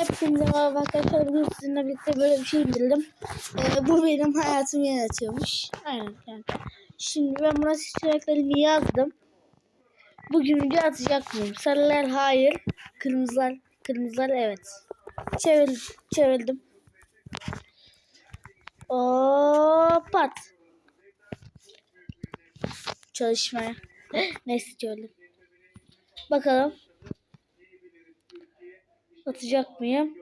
Hepinize merhaba arkadaşlar. Bugün sizinle birlikte böyle bir şey indirdim. Ee, bu benim hayatımı yönetiyormuş. Aynen yani. Şimdi ben buna seçeneklerimi yazdım. Bugün video atacak mıyım? Sarılar hayır. Kırmızılar kırmızılar evet. Çevir, çevirdim. Oo, pat. Çalışmaya. Neyse çevirdim. Bakalım. Atacak mıyım?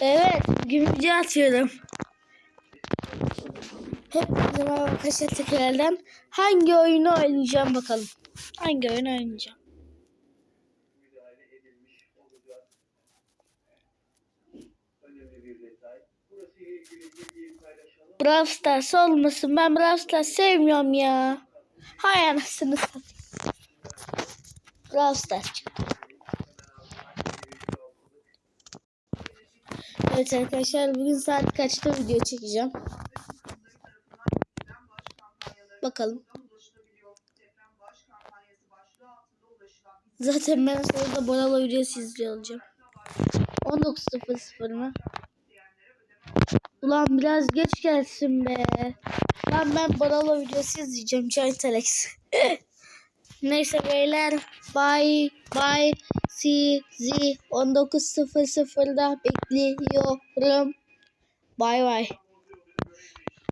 Evet, gümrücü atıyorum. Hepinize merhaba arkadaşlar tekrardan. Hangi oyunu oynayacağım bakalım. Hangi oyunu oynayacağım? Brawl Stars olmasın. Ben Brawl Stars sevmiyorum ya. Hay anasını satayım. Brawl Stars çıktı. Evet arkadaşlar bugün saat kaçta video çekeceğim. Bakalım. Zaten ben sonra Boralo videosu izliyor olacağım. 19.00 mı? Ulan biraz geç gelsin be. Lan ben Boralo videosu izleyeceğim. Giant Alex. Neyse beyler. Bye bye. Sizi 19.00'da bekliyorum. Bye bye.